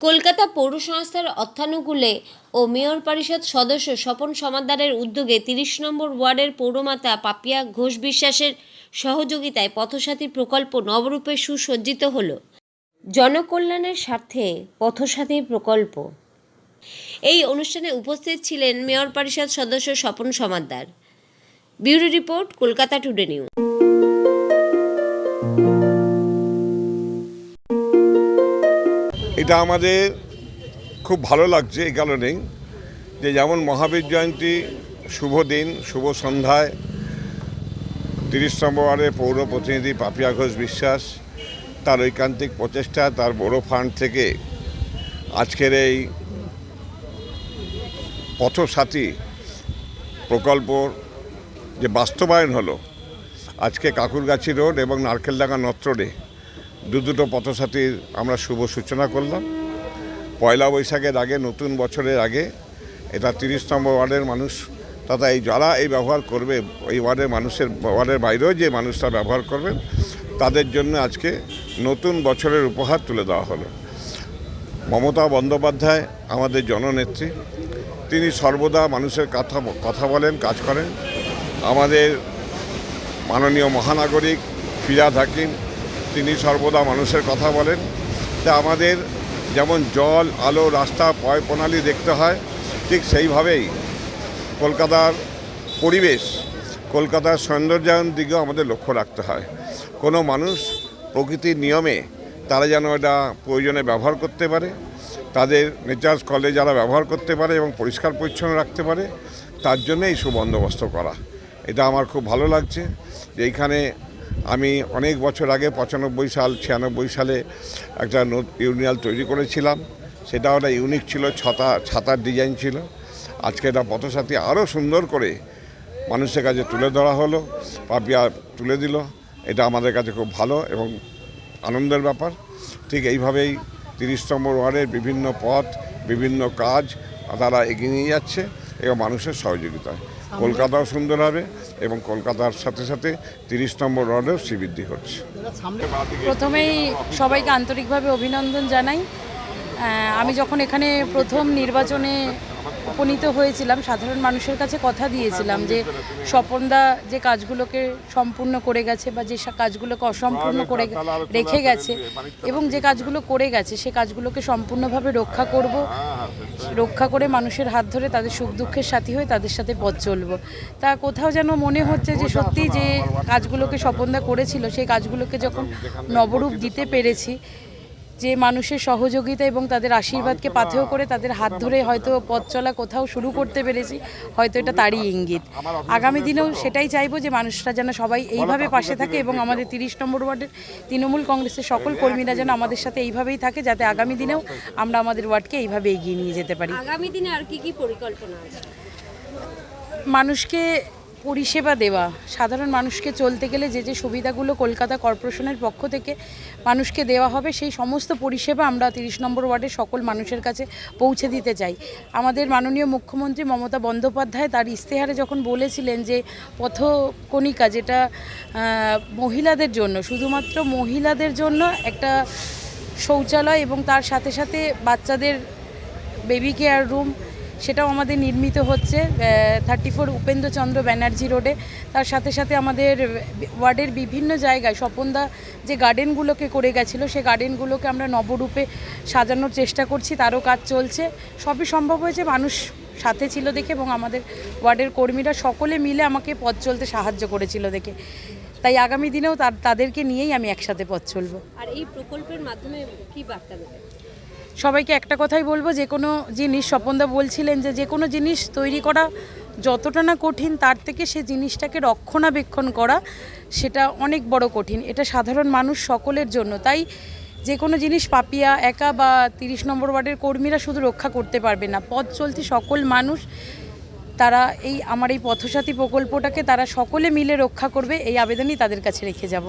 কলকাতা পৌর সংস্থার অর্থানুকূলে ও মেয়র পরিষদ সদস্য স্বপন সমাদারের উদ্যোগে তিরিশ নম্বর ওয়ার্ডের পৌরমাতা পাপিয়া ঘোষ বিশ্বাসের সহযোগিতায় পথসাথী প্রকল্প নবরূপে সুসজ্জিত হল। জনকল্যাণের স্বার্থে পথসাথী প্রকল্প। এই অনুষ্ঠানে উপস্থিত ছিলেন মেয়র পরিষদ সদস্য Swapan Samaddar. Bureau report Kolkata today news. এটা আমাদের খুব ভালো লাগছে এই কারণেই যে যেমন মহাবীর জয়ন্তী, শুভ দিন, শুভ সন্ধ্যায়, তিরিশ নম্বর পৌর প্রতিনিধি পাপিয়া ঘোষ বিশ্বাস, তার ঐকান্তিক প্রচেষ্টা, তার বড় ফান্ড থেকে আজকের এই পথসাথী প্রকল্পর যে বাস্তবায়ন হলো, আজকে কাকুরগাছি রোড এবং নারকেলডাঙ্গা নর্থ রোডে দু দুটো পথসাথীর আমরা শুভ সূচনা করলাম। পয়লা বৈশাখের আগে, নতুন বছরের আগে, এটা তিরিশ নম্বর ওয়ার্ডের মানুষ, তথা এই যারা এই ব্যবহার করবে, এই ওয়ার্ডের মানুষের, ওয়ার্ডের বাইরেও যে মানুষরা ব্যবহার করবেন, তাদের জন্য আজকে নতুন বছরের উপহার তুলে দেওয়া হলো। মমতা বন্দ্যোপাধ্যায়, আমাদের জননেত্রী, তিনি সর্বদা মানুষের কথা কথা বলেন, কাজ করেন। আমাদের মাননীয় মহানাগরিক ফিরাদ হাকিম তিনি সর্বদা মানুষের কথা বলেন। তা আমাদের যেমন জল, আলো, রাস্তা, পয় প্রণালী দেখতে হয়, ঠিক সেইভাবেই কলকাতার পরিবেশ, কলকাতার সৌন্দর্যায়ন দিকেও আমাদের লক্ষ্য রাখতে হয়। কোনো মানুষ প্রকৃতির নিয়মে তারা যেন এটা প্রয়োজনে ব্যবহার করতে পারে, তাদের নেচার্স কলে যারা ব্যবহার করতে পারে এবং পরিষ্কার পরিচ্ছন্ন রাখতে পারে, তার জন্য এই সুবন্দোবস্ত করা। এটা আমার খুব ভালো লাগছে যে এইখানে আমি অনেক বছর আগে পঁচানব্বই সাল ছিয়ানব্বই সালে একটা ইউনিয়াল তৈরি করেছিলাম। সেটা ওটা ইউনিক ছিল ছাতা ছাতার ডিজাইন ছিল। আজকে এটা পথসাথী আরও সুন্দর করে মানুষের কাছে তুলে ধরা হলো পাপিয়া তুলে দিল। এটা আমাদের কাছে খুব ভালো এবং আনন্দের ব্যাপার। ঠিক এইভাবেই তিরিশ নম্বর ওয়ার্ডের বিভিন্ন পথ বিভিন্ন কাজ তারা এগিয়ে নিয়ে যাচ্ছে এবং মানুষের সহযোগিতায়। কলকাতাও সুন্দর হবে। এবং কলকাতার সাথে সাথে তিরিশ নম্বর ওয়ার্ডেও শ্রীবৃদ্ধি হচ্ছে প্রথমেই সবাইকে আন্তরিকভাবে অভিনন্দন জানাই। আমি যখন এখানে প্রথম নির্বাচনে উপনীত হয়েছিলাম সাধারণ মানুষের কাছে কথা দিয়েছিলাম যে স্বপনদা যে কাজগুলোকে সম্পূর্ণ করে গেছে বা যে কাজগুলোকে অসম্পূর্ণ করে রেখে গেছে এবং যে কাজগুলো করে গেছে সে কাজগুলোকে সম্পূর্ণভাবে রক্ষা করব রক্ষা করে মানুষের হাত ধরে তাদের সুখ দুঃখের সাথী হয়ে তাদের সাথে পথ চলবো। তা কোথাও যেন মনে হচ্ছে যে সত্যি যে কাজগুলোকে স্বপনদা করেছিল সেই কাজগুলোকে যখন নবরূপ দিতে পেরেছি যে মানুষের সহযোগিতা এবং তাদের আশীর্বাদকে পাথেয় করে তাদের হাত ধরে হয়তো পথ চলা কোথাও শুরু করতে পেরেছি হয়তো এটা তারই ইঙ্গিত। আগামী দিনেও সেটাই চাইব যে মানুষরা যেন সবাই এইভাবে পাশে থাকে এবং আমাদের তিরিশ নম্বর ওয়ার্ডের তৃণমূল কংগ্রেসের সকল কর্মীরা যেন আমাদের সাথে এইভাবেই থাকে যাতে আগামী দিনেও আমরা আমাদের ওয়ার্ডকে এইভাবে এগিয়ে নিয়ে যেতে পারি। আগামী দিনে আর কি কি পরিকল্পনা আছে? মানুষকে পরিষেবা দেওয়া, সাধারণ মানুষকে চলতে গেলে যে যে সুবিধাগুলো কলকাতা কর্পোরেশনের পক্ষ থেকে মানুষকে দেওয়া হবে, সেই সমস্ত পরিষেবা আমরা তিরিশ নম্বর ওয়ার্ডের সকল মানুষের কাছে পৌঁছে দিতে চাই। আমাদের মাননীয় মুখ্যমন্ত্রী মমতা বন্দ্যোপাধ্যায় তার ইস্তেহারে যখন বলেছিলেন যে পথকণিকা যেটা মহিলাদের জন্য, শুধুমাত্র মহিলাদের জন্য একটা শৌচালয় এবং তার সাথে সাথে বাচ্চাদের বেবি কেয়ার রুম সেটাও আমাদের নির্মিত হচ্ছে থার্টি ফোর উপেন্দ্রচন্দ্র ব্যানার্জি রোডে। তার সাথে সাথে আমাদের ওয়ার্ডের বিভিন্ন জায়গায় স্বপনদা যে গার্ডেনগুলোকে করে গেছিল, সে গার্ডেনগুলোকে আমরা নবরূপে সাজানোর চেষ্টা করছি, তারও কাজ চলছে। সবই সম্ভব হয়েছে, মানুষ সাথে ছিল দেখে এবং আমাদের ওয়ার্ডের কর্মীরা সকলে মিলে আমাকে পথ চলতে সাহায্য করেছিল দেখে। তাই আগামী দিনেও তাদেরকে নিয়েই আমি একসাথে পথ চলবো। আর এই প্রকল্পের মাধ্যমে কি বার্তা দেবেন? সবাইকে একটা কথাই বলব, যে কোনো জিনিস, স্বপনদা বলছিলেন যে যে কোনো জিনিস তৈরি করা যতটা না কঠিন, তার থেকে সে জিনিসটাকে রক্ষণাবেক্ষণ করা সেটা অনেক বড় কঠিন। এটা সাধারণ মানুষ সকলের জন্য। তাই যে কোনো জিনিস পাপিয়া, একা বা তিরিশ নম্বর ওয়ার্ডের কর্মীরা শুধু রক্ষা করতে পারবে না। পথ চলতি সকল মানুষ, তারা এই, আমার এই পথসাথী প্রকল্পটাকে তারা সকলে মিলে রক্ষা করবে, এই আবেদনই তাদের কাছে রেখে যাব।